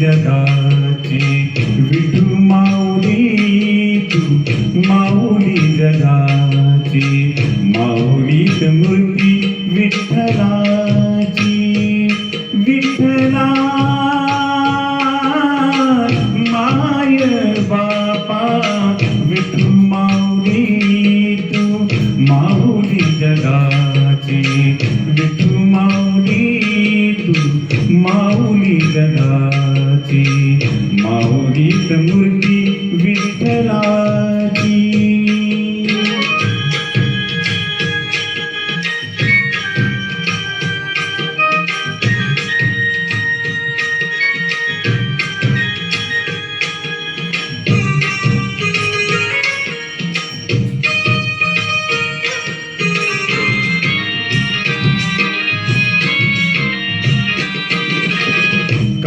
जगाची. विठू माऊली तू माऊली जगाची. माऊलीत मूर्ती विठ्ठलाची विठ्ठला माय बापा विठू माऊली तू माऊली जगाची. विठू माऊली तू माऊली जगाची. माऊली समृद्ध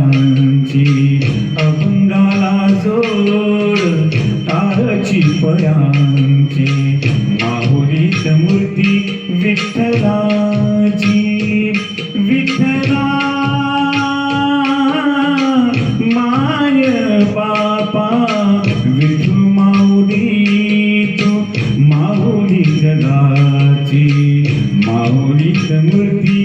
पयांची अभंगाला जोड तारची पयांची माहुलीत मूर्ती विठ्ठलाची विठ्ठला. माय बापा विठू माऊली तू माहुली जगाची. माऊलीत मूर्ती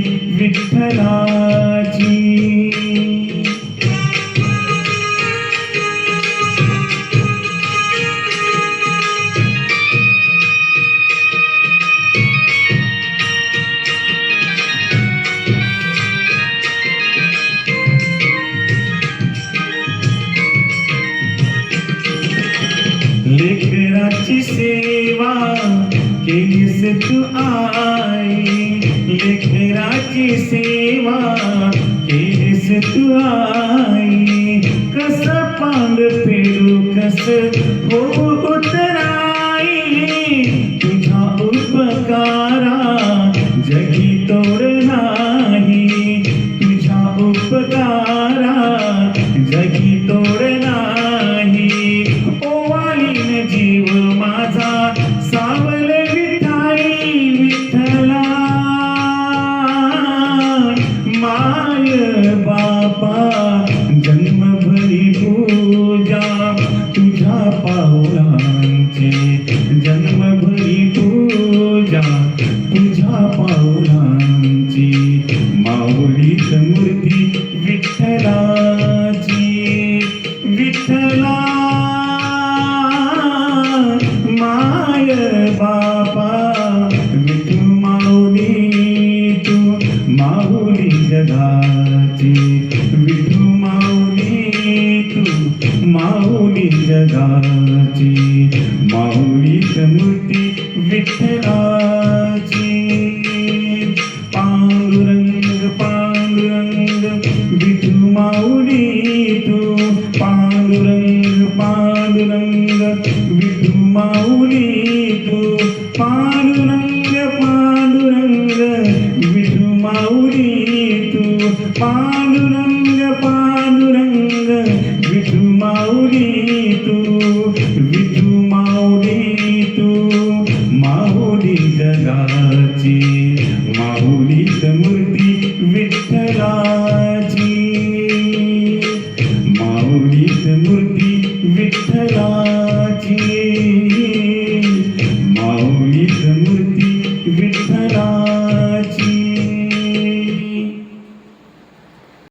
लेखराची सेवा केलीस तू आई. लेखराची सेवा केलीस तू आई. कस पांग पेडू कस हो उतरा माऊली जगाची माऊली समती विठ्ठला तू